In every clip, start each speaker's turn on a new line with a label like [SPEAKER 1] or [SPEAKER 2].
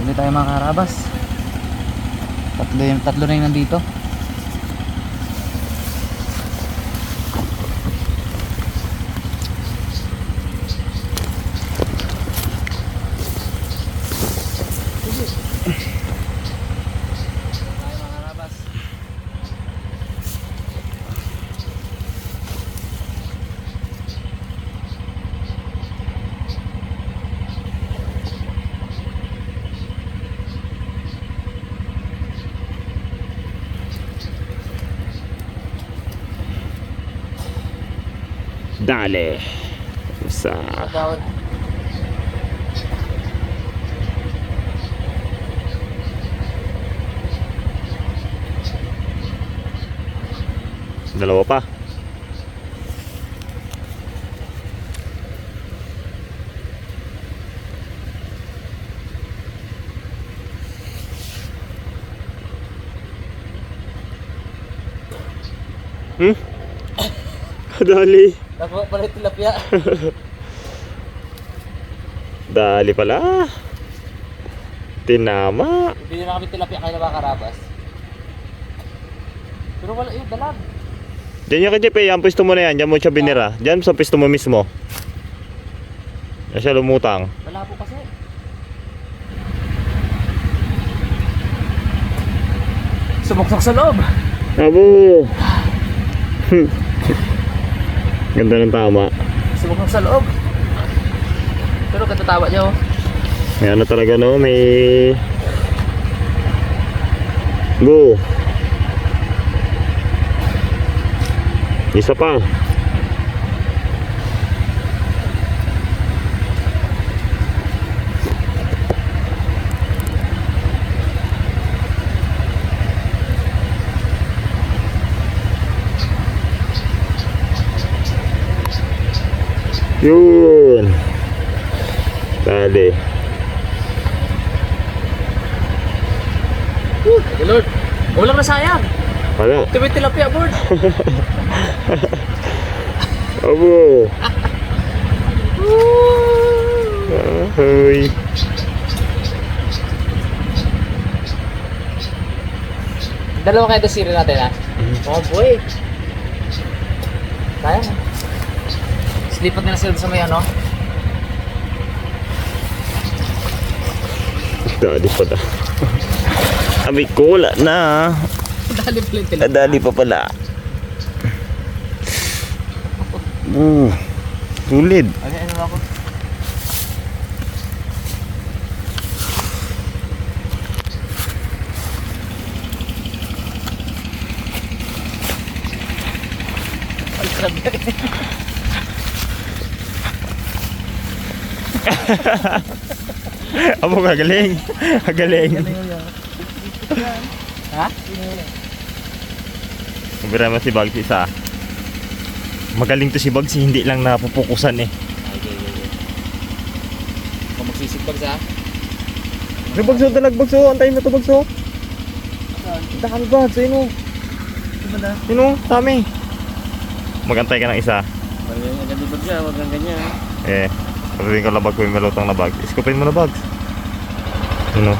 [SPEAKER 1] Hindi tayo mga karabas. Tatlo, tatlo na yung nandito. Tayo mga karabas.
[SPEAKER 2] Dale. Sa dalawa pa. Hmm? Dali.
[SPEAKER 1] Nakuha pala yung tilapia.
[SPEAKER 2] Dali pala. Tinama.
[SPEAKER 1] Hindi na kami tilapia kayo na mga karabas. Pero wala yung dalag.
[SPEAKER 2] Diyan yung kay Jepe, yan pwesto mo na yan. Diyan mo siya binira. Diyan sa pwesto mo mismo. Yan siya lumutang.
[SPEAKER 1] Wala po kasi. Sumuksak sa loob.
[SPEAKER 2] Abo! Ganda ng tama.
[SPEAKER 1] Sumuksak sa loob. Pero katatawa niya oh.
[SPEAKER 2] May ano talaga no, may... Go! Isa pa. Yun. Dali.
[SPEAKER 1] Hey Lord. Walang na sayang.
[SPEAKER 2] Wala.
[SPEAKER 1] May tilapia board.
[SPEAKER 2] Abo. Ahoy.
[SPEAKER 1] Dalawa kayo dasiri natin ha. Oh boy. Kaya na. Slipat na na sila sa may ano.
[SPEAKER 2] Dali pa na. Abi ko, wala na.
[SPEAKER 1] Dali pala yung tilapia.
[SPEAKER 2] Nadali pa pala. Uh, tulid.
[SPEAKER 1] Ano ano ako?
[SPEAKER 2] Abo kagaling. Kagaling.
[SPEAKER 1] Ha?
[SPEAKER 2] Kubira mo si Bugs isa. Magaling to si Bugs, hindi lang napupukusan eh.
[SPEAKER 1] Okay, okay, okay. Kung
[SPEAKER 2] May Bugs oh, dalag Bugs oh. Antayin mo to Bugs oh. Dami Bugs, sino? Sino? Dami. Magantay ka ng isa.
[SPEAKER 1] Ganyan ba siya? Huwag kang ganyan.
[SPEAKER 2] Eh, pagdating ko labag ko yung malutang na bag. Iskupin mo na bags. Ano?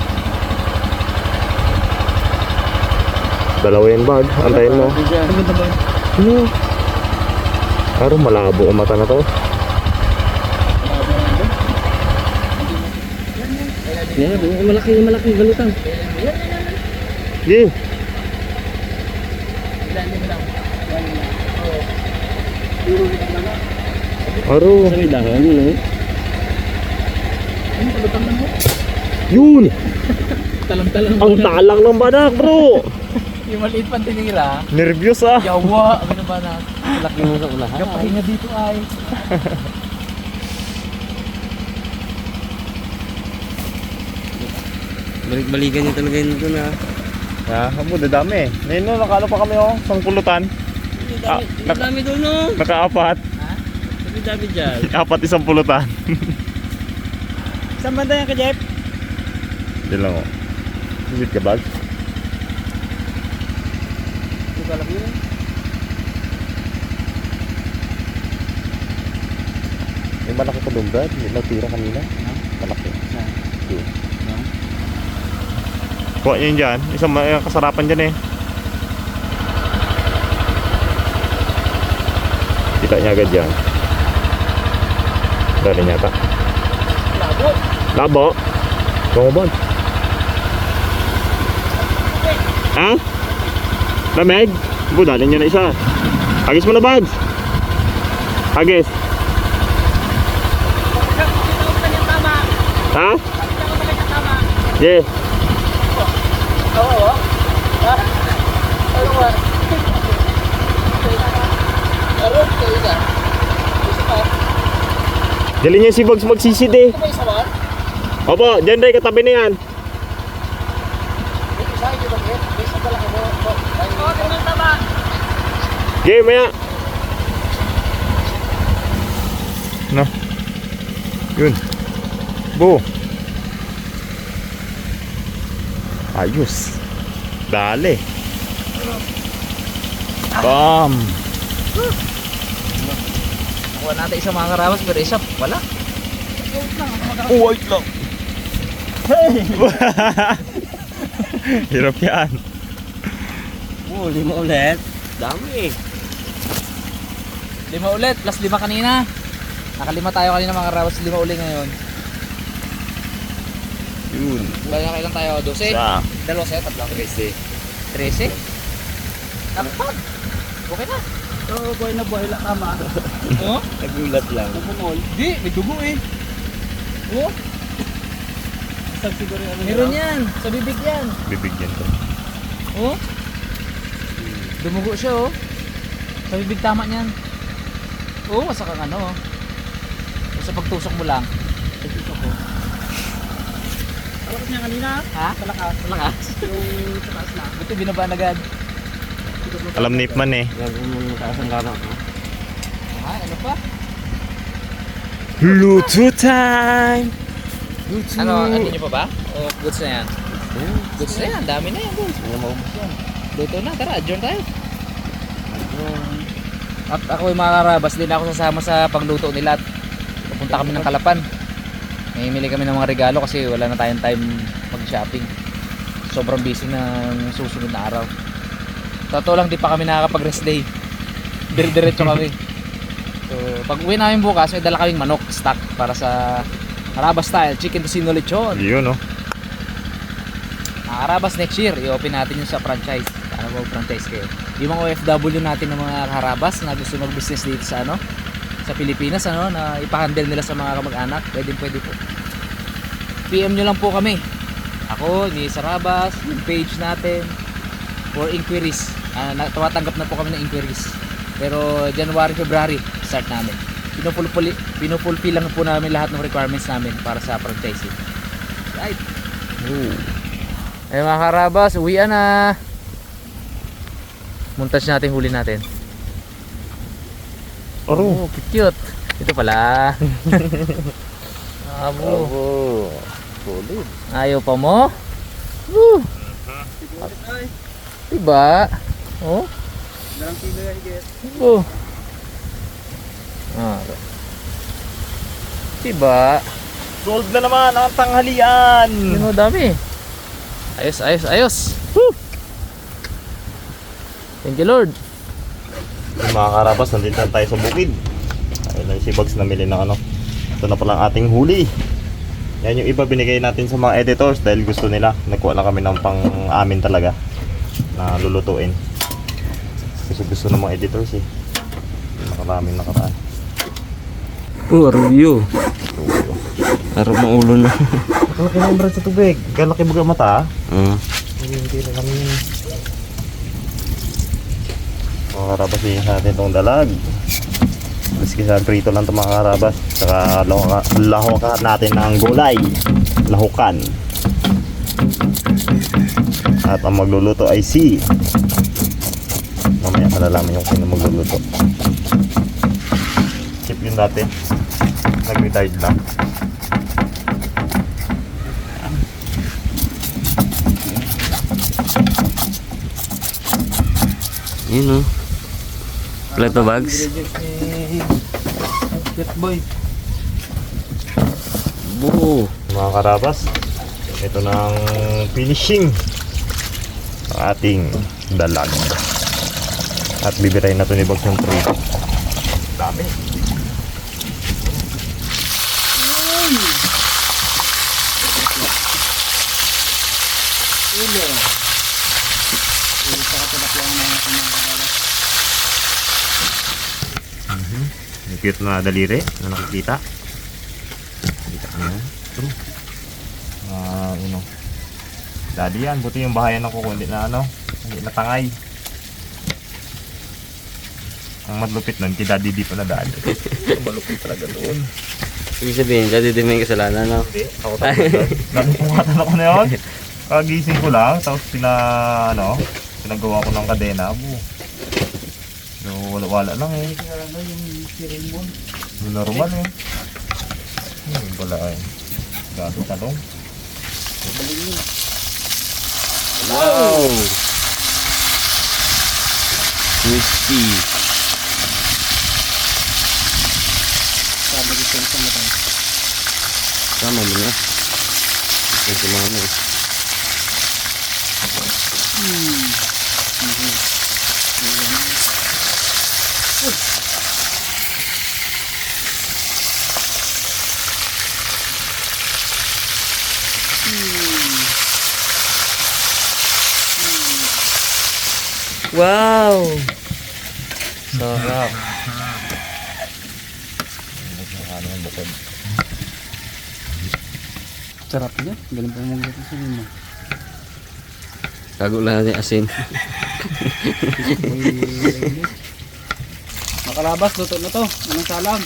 [SPEAKER 2] Dalawa yung bag. Antayin mo. Ano? Aro malabo ang mata na to.
[SPEAKER 1] Yeah, malaki malaki galutang.
[SPEAKER 2] Sige. Aro.
[SPEAKER 1] Sabi dahon, ano? Ano galutang mo?
[SPEAKER 2] Yun!
[SPEAKER 1] Talang-talang
[SPEAKER 2] Ang talang ng badak bro!
[SPEAKER 1] Yung maliit pang tinira.
[SPEAKER 2] Nervyos ah!
[SPEAKER 1] Yawa! Ano ba na?
[SPEAKER 3] Laki mo sa ulahan.
[SPEAKER 1] Kapahinga dito ay.
[SPEAKER 3] Balik-balikan niya talaga yun doon ah.
[SPEAKER 2] Ah, amo dadami. Ngayon no, nakano pa kami oh, sang pulutan. Ah,
[SPEAKER 3] Ang
[SPEAKER 2] nak-
[SPEAKER 3] dami doon no.
[SPEAKER 2] Nakaapat.
[SPEAKER 3] Ang dami dyan.
[SPEAKER 2] Apat isang pulutan.
[SPEAKER 1] Saan banda yan ka, Jeff?
[SPEAKER 2] Yan lang oh. Visit ka bag?
[SPEAKER 1] Ito kalaki yun.
[SPEAKER 2] May malaki pa doon brad. May natira kanina. Malaki.
[SPEAKER 1] Saan?
[SPEAKER 2] Yun.
[SPEAKER 1] No?
[SPEAKER 2] Kuha nyo yun dyan. Isang ma- kasarapan dyan eh. Kita niya agad yan. Dali niya ta.
[SPEAKER 1] Labo.
[SPEAKER 2] Labo. Tumubod. Ha? Lamig? Bu, dali niya na isa. Hagis mo na, Bads. Hagis. Ha? Yeah.
[SPEAKER 1] Oo? Ano ba? Aron, kayo pa.
[SPEAKER 2] Dali niya si Bugs magsisid.
[SPEAKER 1] Ito ba isa ba?
[SPEAKER 2] Opo, dyan rin katabi na yan.
[SPEAKER 1] May isa, hindi ba? May isa pala ako. Oo, tingnan tama.
[SPEAKER 2] Game, maya. Na. Yun. Bo. Ayos. Dali. Bam.
[SPEAKER 1] Kuha natin isang mga karawas, pero isa, wala.
[SPEAKER 2] White lang. Hirap yan.
[SPEAKER 3] Oo, lima ulit. Dami eh.
[SPEAKER 1] Lima ulit, plus lima kanina. Nakalima tayo kanina mga karawas, lima ulit ngayon.
[SPEAKER 2] Yun.
[SPEAKER 1] Kaya kailan tayo? 12?
[SPEAKER 2] Sa.
[SPEAKER 1] Dalawa sa'yo, tatlo. 13. 13? Nakapag. Okay na. Oo, buhay na buhay lang tama. Oo?
[SPEAKER 3] Nagulat lang.
[SPEAKER 1] Bumungol. Di, may dugo eh. Oo? Saan siguro yung Meron yan. Sa bibig yan.
[SPEAKER 2] Bibigyan to.
[SPEAKER 1] Oo? Dumugo siya oh. Sa bibig tama niyan. Oo, masa kang ano oh. Sa pagtusok mo lang. Pagtusok ko. Malakas niya kanina. Ha? Malakas. Malakas. Yung sa taas na. Buti binaba na agad.
[SPEAKER 2] Alam ni Ipman eh.
[SPEAKER 3] Gagawin mo ng taas ang gana ko.
[SPEAKER 1] Ha? Ano pa?
[SPEAKER 2] Luto time! Luto.
[SPEAKER 1] Ano, ano niyo pa ba? O goods na yan? Goods na yan. Dami na yan. Goods.
[SPEAKER 3] Yan?
[SPEAKER 1] Luto na. Tara, adjourn tayo. At ako yung mga karabas, din ako sasama sa pagluto nila at pupunta kami ng Kalapan. Mamimili kami ng mga regalo kasi wala na tayong time mag-shopping. Sobrang busy na ng susunod na araw. Totoo lang, di pa kami nakakapag-rest day. Dire-diretso kami. So, pag uwi namin bukas, may dala kaming manok stock para sa Arabas style, chicken tocino lechon.
[SPEAKER 2] Yun oh.
[SPEAKER 1] Ang Arabas next year, i-open natin yung sa franchise. Para mag-franchise kayo. Yung mga OFW natin ng mga Harabas na gusto mag-business dito sa ano, sa Pilipinas ano, na ipahandle nila sa mga kamag-anak, pwede pwede po. PM nyo lang po kami. Ako, ni Sarabas, yung page natin for inquiries. Na, tumatanggap na po kami ng inquiries. Pero January, February, start namin. Pinupulpuli, pinupulfill lang po namin lahat ng requirements namin para sa franchising. Right. Eh mga karabas, uwian na. Montage natin huli natin.
[SPEAKER 2] Aro.
[SPEAKER 1] Oh, cute. Ito pala. Abo.
[SPEAKER 2] Abo. Solid.
[SPEAKER 1] Ayaw pa mo? Woo. Diba? Oh. Oh. Ah. Diba?
[SPEAKER 2] Sold na naman ang tanghalian.
[SPEAKER 1] Yun o, dami. Ayos, ayos, ayos. Woo. Thank you Lord.
[SPEAKER 2] Yung mga karabas, nandito na tayo sa bukid. Ayun na si Bugs namili ng ano. Ito na pala ang ating huli. Yan yung iba binigay natin sa mga editors dahil gusto nila. Nagkuha na kami ng pang amin talaga na lulutuin. Kasi gusto ng mga editors eh. Nakaraming nakaraan.
[SPEAKER 3] Oo, review. Araw maulo na.
[SPEAKER 2] Kalaki na yung brad sa tubig. Kalaki baga mata ah.
[SPEAKER 3] Oo.
[SPEAKER 2] Hindi na kami yun. Mga karabas yung sa atin itong dalag. Maski sa prito lang ito mga karabas. Saka lahuka natin ng gulay. Lahukan. At ang magluluto ay si Mamaya malalaman yung sino magluluto. Keep yun dati. Nag-retired lang.
[SPEAKER 3] Yun o. Plato bags.
[SPEAKER 1] Cute boy.
[SPEAKER 3] Buo.
[SPEAKER 2] Mga karabas, ito ang finishing ating dalag. At bibirayin na ito ni Bags yung prito. Dami. Yung cute na daliri na nakikita. Kita niyo. Ito. Ah, ano. Daddy yan, buti yung bahayan ng kuko, hindi na ano, hindi na tangay. Ang malupit nun, kay Daddy di pala daan. malupit talaga doon.
[SPEAKER 3] Ibig sabihin, dati din may kasalanan, no?
[SPEAKER 2] Hindi, ako tapos. Nakipungatan ako na yun. Kagising ko lang, tapos pina, ano, pinagawa ko ng kadena. Abo. So, wala-wala lang eh. Yung normal eh. Hmm, wala eh. Gato talong.
[SPEAKER 3] Wow! Crispy. Sama mo na. Ito si mama eh. Wow! Sarap.
[SPEAKER 2] Ano yung bukod.
[SPEAKER 1] Sarap niya. Galing pa mong gato sa lima.
[SPEAKER 3] Tago lang natin asin.
[SPEAKER 1] Makalabas, luto na to. Anong salam?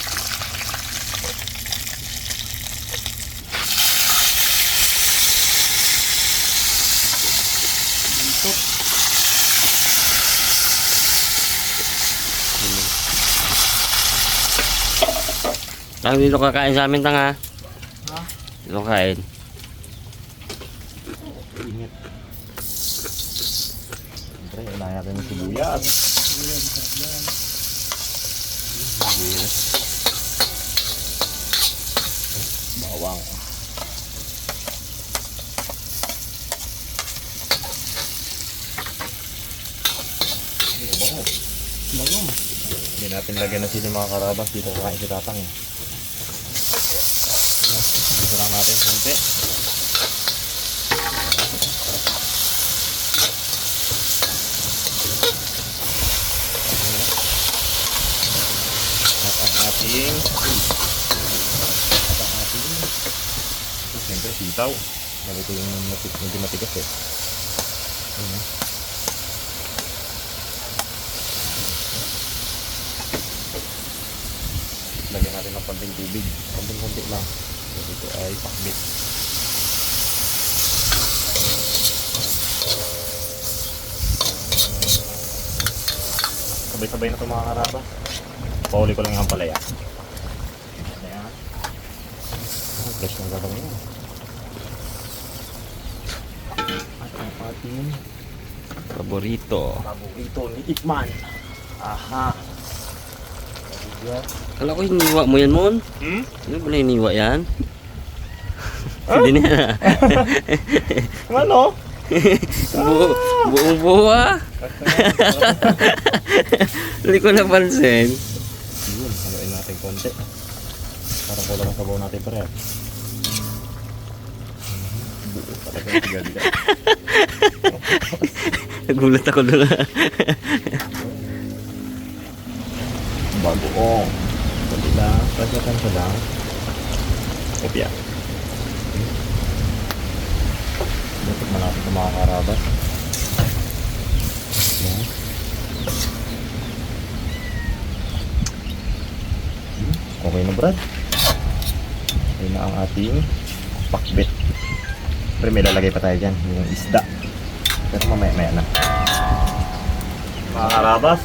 [SPEAKER 3] Tang dito kakain sa amin, tanga.
[SPEAKER 1] Ha?
[SPEAKER 3] Dito kain.
[SPEAKER 2] Init. Siyempre, unahin natin yung sibuyas. Bawang.
[SPEAKER 1] Bagong.
[SPEAKER 2] Hindi natin lagyan na sila mga karabas dito kakain si tatang eh. Natin konti. At ang ating at ang ating ito siyempre sitaw. Nalito yung medyo matigas eh. So, dito ay pakbit sabay sabay na ito mga karaba pauli ko lang ang palaya Ayan. fresh ng gabang yun at ang ating
[SPEAKER 3] Paborito.
[SPEAKER 2] paborito ni Ikman aha
[SPEAKER 3] Kala ko hiniwa mo yan, Mon.
[SPEAKER 2] hmm?
[SPEAKER 3] Ano pala hiniwa yan? Hindi na.
[SPEAKER 2] ano?
[SPEAKER 3] Bu buong buo ah. Hindi ko napansin.
[SPEAKER 2] Yun, haluin natin konti. Parang kulang ang sabaw natin tiga-tiga.
[SPEAKER 3] Nagulat ako doon.
[SPEAKER 2] Bagoong. Kunti lang. Tansya-tansya lang. Kopya. Dapat malapit na mga karabas. Yan. Hmm, Okay na Brad. Okay na ang ating pakbet. Pero may lalagay pa tayo dyan, yung isda. Pero mamaya maya na. Mga karabas,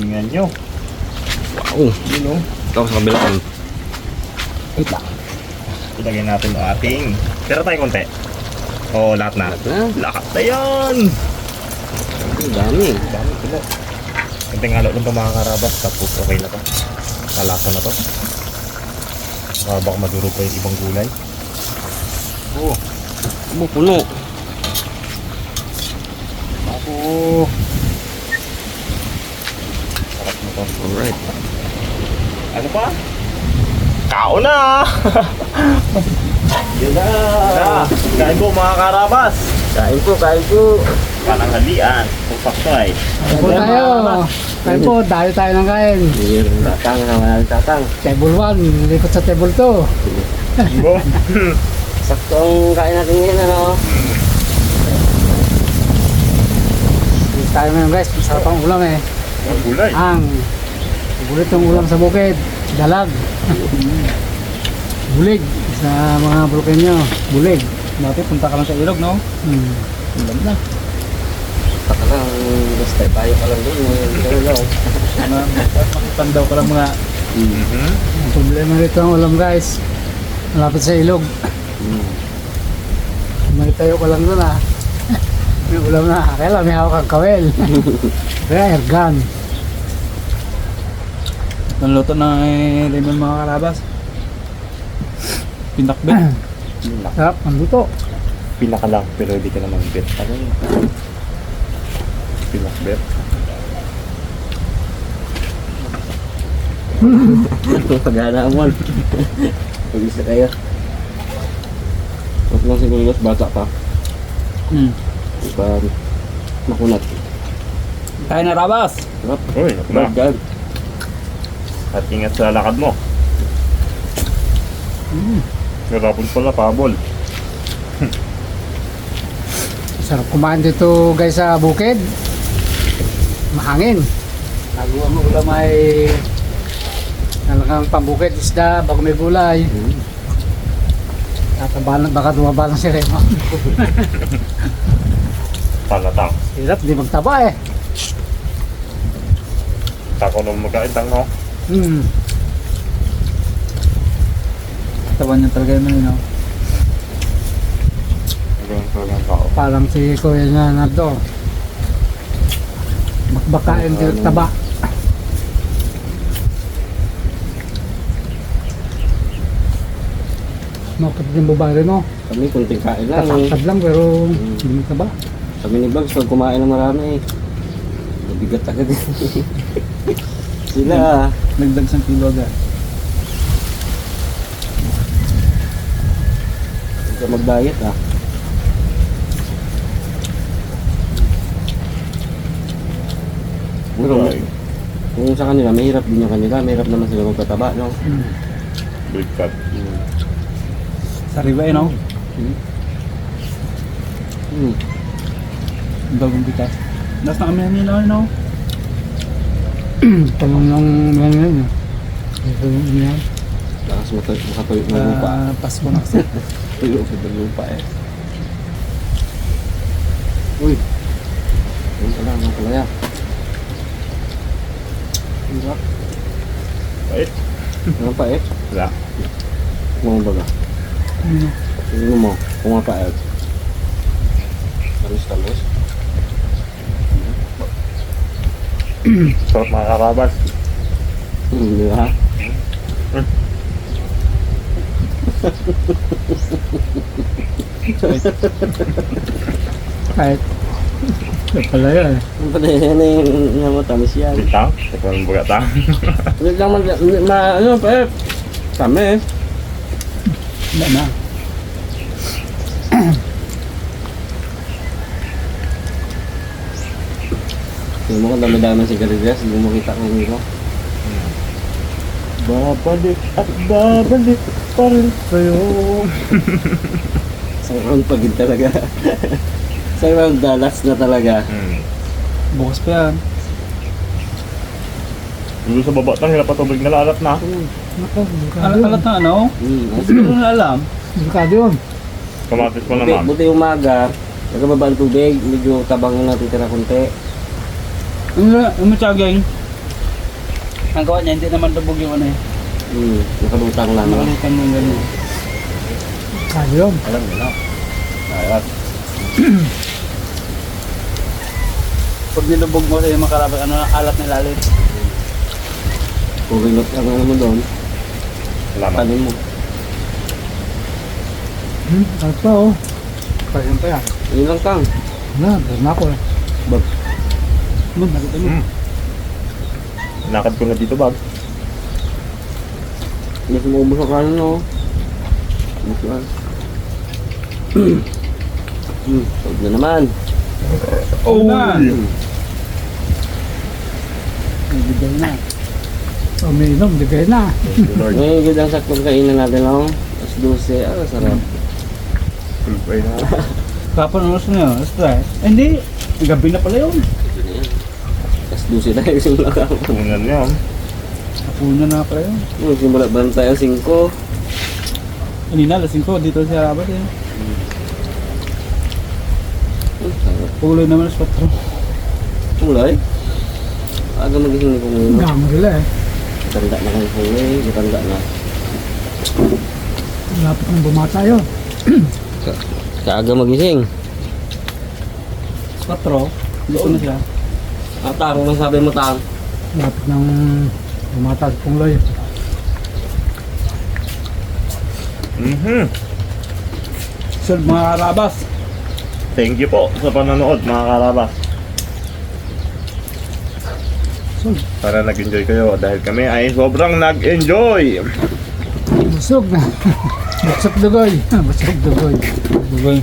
[SPEAKER 2] tingnan nyo.
[SPEAKER 3] Wow.
[SPEAKER 2] Yun o.
[SPEAKER 3] Ikaw sa kabila.
[SPEAKER 2] Wait lang. Ilagay natin ang ating... Tira tayo konti. Oo, lahat na.
[SPEAKER 3] Na,
[SPEAKER 2] Lahat na yan!
[SPEAKER 3] ang dami.
[SPEAKER 2] Dami kilo. Kunting halo lang ito mga karabas. Tapos okay na to. Malasa na to. Baka baka maduro pa yung ibang gulay. Oo.
[SPEAKER 3] Ano, puno.
[SPEAKER 1] Oo.
[SPEAKER 2] Sarap mo to.
[SPEAKER 3] Alright.
[SPEAKER 2] Ano pa? Kao na!
[SPEAKER 3] Yun na.
[SPEAKER 2] Na, kain po mga karabas.
[SPEAKER 3] Kain po, kain po.
[SPEAKER 2] Pananghalian. Kung sakto ay.
[SPEAKER 4] Kain po tayo. Kain po, dayo tayo ng kain.
[SPEAKER 3] Tatang, naman tatang.
[SPEAKER 4] Table 1, likot sa table 2.
[SPEAKER 2] Bo.
[SPEAKER 3] Saktong kain natin ngayon, ano?
[SPEAKER 4] Tayo ngayon guys, masarap ang ulam eh.
[SPEAKER 2] Ang gulay.
[SPEAKER 4] Ang bulit ng ulam sa bukid, dalag. Bulig sa mga Bulukenyo, bulig.
[SPEAKER 1] Dati punta ka lang sa ilog, no?
[SPEAKER 4] Hmm.
[SPEAKER 1] Ulam na.
[SPEAKER 3] Taka lang, basta tayo pa lang doon.
[SPEAKER 1] Ano, makipandaw ka lang mga
[SPEAKER 2] Mhm.
[SPEAKER 4] Ang problema rito ang ulam guys. Malapit sa ilog.
[SPEAKER 3] Hmm.
[SPEAKER 4] May tayo ka lang doon ah. May ulam na. Kaya lang may hawak kang kawel. Kaya ergan.
[SPEAKER 1] Ang luto ng eh, lemon mga karabas. Pinakbet.
[SPEAKER 4] Sarap, ang luto.
[SPEAKER 2] Pinaka lang, pero hindi ka naman bet. Ano yun? Pinakbet.
[SPEAKER 3] Pagana mo. Pag-isa kayo. Huwag lang siguro guys, bata pa.
[SPEAKER 1] Hmm.
[SPEAKER 3] Pa makunat.
[SPEAKER 1] Kaya na rabas.
[SPEAKER 3] Sarap.
[SPEAKER 2] Uy.
[SPEAKER 3] Bad God.
[SPEAKER 2] At ingat sa lakad mo.
[SPEAKER 4] Mm.
[SPEAKER 2] Garapon pala, pabol.
[SPEAKER 4] Sarap kumain dito guys sa bukid. Mahangin. Nagawa mo ulam ay talagang pambukid isda bago may gulay.
[SPEAKER 3] Hmm.
[SPEAKER 4] Tatabalan baka tumaba ng si Remo.
[SPEAKER 2] Palatang.
[SPEAKER 4] Hirap di magtaba eh.
[SPEAKER 2] Tako nung magkain tang no.
[SPEAKER 4] Hmm.
[SPEAKER 1] Tawan niya talaga yun, no?
[SPEAKER 2] Hanggang talagang tao.
[SPEAKER 4] Parang si Kuya niya na to. Makbakain di taba. Makapit yung babae no?
[SPEAKER 3] Kami kunting kain lang. eh.
[SPEAKER 4] Tatangkad lang pero hindi taba.
[SPEAKER 3] Kami ni Bugs, pag kumain ng marami eh. Mabigat agad. Sila,
[SPEAKER 1] Nagdag sa kilo agad.
[SPEAKER 3] Huwag mag-diet ah. Pero, kung sa kanila, mahirap din yung kanila. Mahirap naman sila magpataba, no?
[SPEAKER 2] Big cut.
[SPEAKER 3] Hmm.
[SPEAKER 1] Sariwa eh, no?
[SPEAKER 3] Hmm.
[SPEAKER 1] Ang bagong bitas. Nas na kami na nila, no?
[SPEAKER 4] Tanong ng mga yun. eh. Ito yung yan.
[SPEAKER 3] Lakas matuloy, makatuloy ng lupa.
[SPEAKER 1] Ah, Pasko na kasi.
[SPEAKER 3] Tuyo sa lupa eh. Uy! Ayun pala, mga palaya. Ang sarap.
[SPEAKER 2] Wait.
[SPEAKER 3] Ano pa eh?
[SPEAKER 2] Wala.
[SPEAKER 3] Kung baga.
[SPEAKER 4] Ano?
[SPEAKER 3] Tingnan mo, kung pa eh. Tamis-tamis.
[SPEAKER 2] Sarap mga karabas.
[SPEAKER 3] Hmm, di ba?
[SPEAKER 4] Kahit ito pala yan.
[SPEAKER 3] Ano pa din, ano yung ano mo, tamis yan.
[SPEAKER 2] Bitang. Ito ang bugatang.
[SPEAKER 3] Hindi lang mag, ma, ano pa eh. Tamis.
[SPEAKER 4] Wala na.
[SPEAKER 3] Tingnan mo kung dami-dami ng sigarilyas, hindi mo kita kung ano.
[SPEAKER 2] Babalik at babalik pa rin sa'yo.
[SPEAKER 3] Isang round pa din talaga. Isang round dalas na talaga.
[SPEAKER 2] Hmm.
[SPEAKER 1] Bukas pa yan.
[SPEAKER 2] Doon sa baba tang hirap pa tubig na lalat na.
[SPEAKER 4] Naku, delikado
[SPEAKER 1] Alat, alat na ano?
[SPEAKER 3] Hmm.
[SPEAKER 1] Hindi ko na alam.
[SPEAKER 4] Delikado yun.
[SPEAKER 2] Kamatis mo
[SPEAKER 3] Buti,
[SPEAKER 2] naman.
[SPEAKER 3] buti umaga, nagkababa ang tubig, medyo tabang na natitira konti.
[SPEAKER 1] Ano na, yung matsagay. Ang gawa niya, hindi naman lubog yung ano eh.
[SPEAKER 3] Hmm. Nakalutang lang.
[SPEAKER 1] mo yung gano'n.
[SPEAKER 4] Delikado yun.
[SPEAKER 2] Alam nila. Lalat.
[SPEAKER 1] Pag nilubog mo sa yung makarabag, ano, alat na lalim.
[SPEAKER 3] Kung rinot ang ano mo doon, tanin mo.
[SPEAKER 4] Hmm, kahit pa oh. Kaya pa yan.
[SPEAKER 3] Yun lang kang.
[SPEAKER 4] Wala, meron na ako eh.
[SPEAKER 3] Bag.
[SPEAKER 4] Ano, nakita mo?
[SPEAKER 2] Mm. Nakad ko na dito bag.
[SPEAKER 3] Hindi ko maubos ang kanin no. Lang. Hmm, tawag na naman.
[SPEAKER 2] Oh!
[SPEAKER 4] May bigay na. Uminom, bigay na.
[SPEAKER 2] Thank you Lord.
[SPEAKER 3] Ngayon, good ang saktong kainan natin no. As 12, ah, sarap.
[SPEAKER 2] Pulpay na.
[SPEAKER 4] Kapon oras na na. Eh, hindi, gabi na pala yun.
[SPEAKER 3] As 12 tayo simula ka.
[SPEAKER 2] Tunan yan.
[SPEAKER 4] Kapuna na yun.
[SPEAKER 3] Hmm, simula ba tayo 5?
[SPEAKER 4] Kanina, lasing ko, dito sa Rabat eh. Puloy naman sa patro.
[SPEAKER 3] Mulay. Aga magising ni.
[SPEAKER 4] Gamo sila eh.
[SPEAKER 3] Matanda na kang kulay, matanda na.
[SPEAKER 4] Lapit ng bumata yun.
[SPEAKER 3] Kaaga magising.
[SPEAKER 4] Patro, dito na siya.
[SPEAKER 3] Ah, tang, masabi mo tang.
[SPEAKER 4] Lapit ng bumata sa pungloy.
[SPEAKER 2] Mhm.
[SPEAKER 4] So, mga karabas,
[SPEAKER 2] Thank you po sa panonood mga karabas.
[SPEAKER 4] so,
[SPEAKER 2] Sana nag-enjoy kayo dahil kami ay sobrang nag-enjoy.
[SPEAKER 4] busog na. busog dugoy. busog dugoy. Dugoy.